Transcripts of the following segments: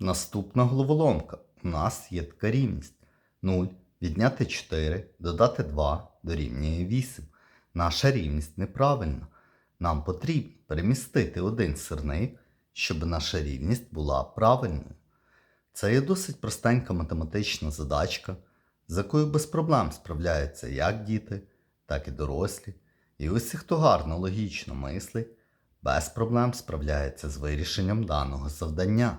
Наступна головоломка. У нас є така рівність. 0 відняти 4, додати 2 дорівнює 8. Наша рівність неправильна. Нам потрібно перемістити один сирник, щоб наша рівність була правильною. Це є досить простенька математична задачка, з якою без проблем справляються як діти, так і дорослі. І усі, хто гарно логічно мислить, без проблем справляється з вирішенням даного завдання.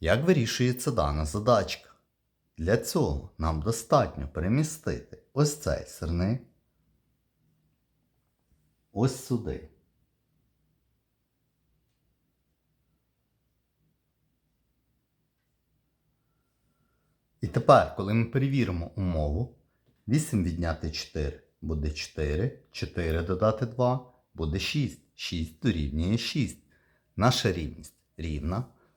Як вирішується дана задачка? Для цього нам достатньо перемістити ось цей сирник ось сюди. І тепер, коли ми перевіримо умову, 8 відняти 4 буде 4, 4 додати 2 буде 6, 6 дорівнює 6. Наша рівність рівна.